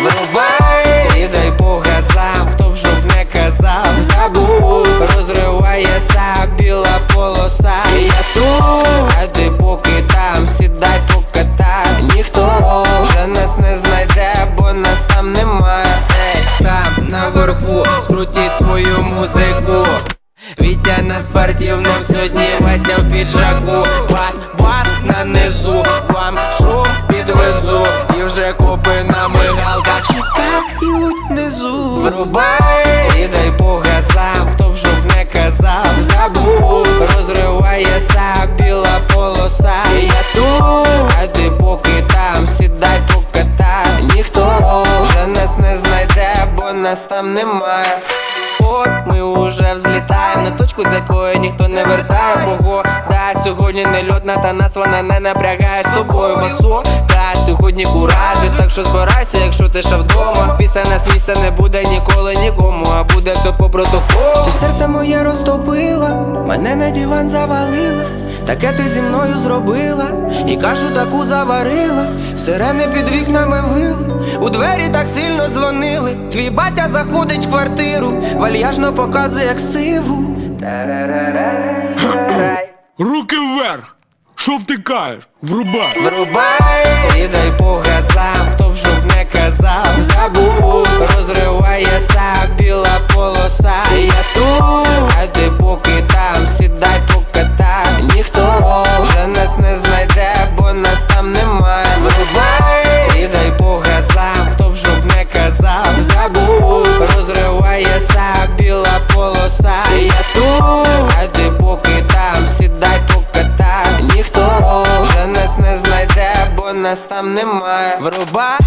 Врубай, дай Бога сам, хто б жоб не казав, забув, розривається біла полоса. Я тут, а ти поки там, сідай поки там ніхто вже нас не знайде, бо нас там нема. Ей, там наверху скрутіть свою музику. На спортивному сьогодні Вася в піджаку. Бас, бас на низу, вам шум підвезу. І вже копи на мигалках чекають внизу. Врубай і дай по газам, хто б щоб не казав Забув, розривається біла полоса. Я тут, а ти поки там, сідай покатай Ніхто вже нас не знайде, бо нас там немає От ми уже взлітаємо точку, з якої ніхто не вертає Мого, да, сьогодні не льотна, та нас вона не напрягає з тобою басо Та сьогодні куражі, так що збирайся, якщо ти ще вдома. Після нас місця не буде ніколи нікому, а буде все по протоколу. Ти серце моє розтопила, мене на диван завалила. Таке ти зі мною зробила, і кашу таку заварила, сирени під вікнами вили, у двері так сильно дзвонили. Твій батя заходить в квартиру, вальяжно показує як сиву. Руки вверх! Що втикаєш? Врубай! Врубай і дай по газам, хто б щоб не казав, забув, розривається біла полоса. Я тут, а поки там, сідай покатай Ніхто вже нас не знайде, бо нас там немає. Врубай і дай по газам, хто б щоб не казав, забув, розривається біла. Я тут, ради поки там, сідай покатай Ніхто вже нас не знайде, бо нас там немає. Врубай